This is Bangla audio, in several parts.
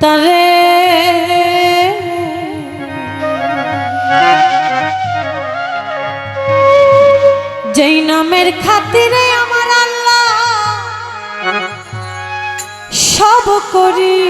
তারে। যেই নামের খাতিরে আমার আল্লাহ সব করি।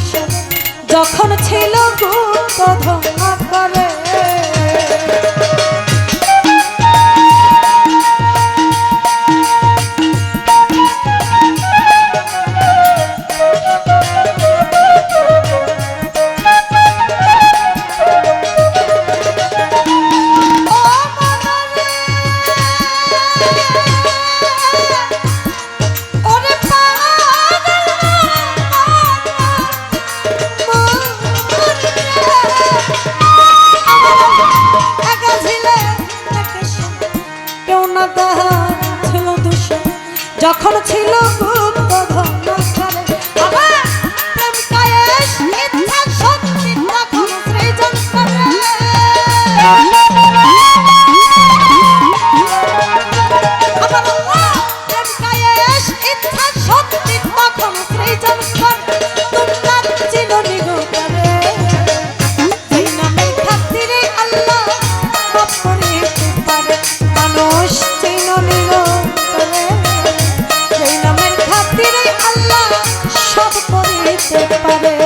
বৈশাখ যখন ছিল গো প্রথম করে তাহার ছিল দুষে যখন ছিল খুব পারে।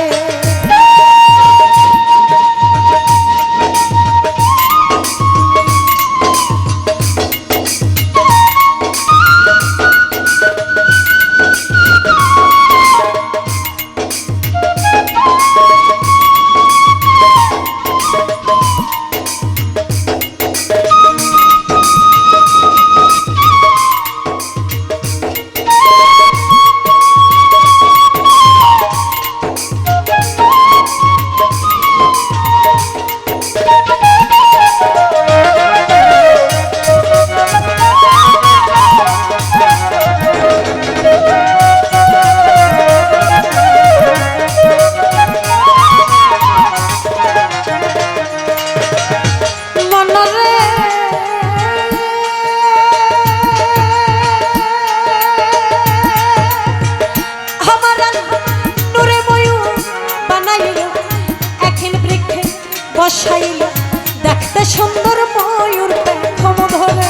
বসাইল। দেখতে সুন্দর ময়ূর পেখম ধরে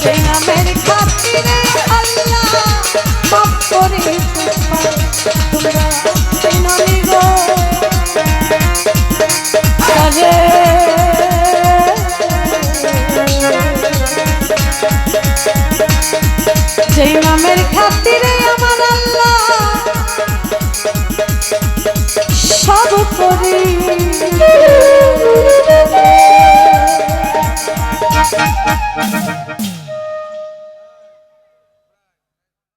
সে আমের খাতিরে আল্লাহ মাফ করে তোমরা চিননি গো। আরে। সেই নামের খাতিরে আমার আল্লাহ, সব করি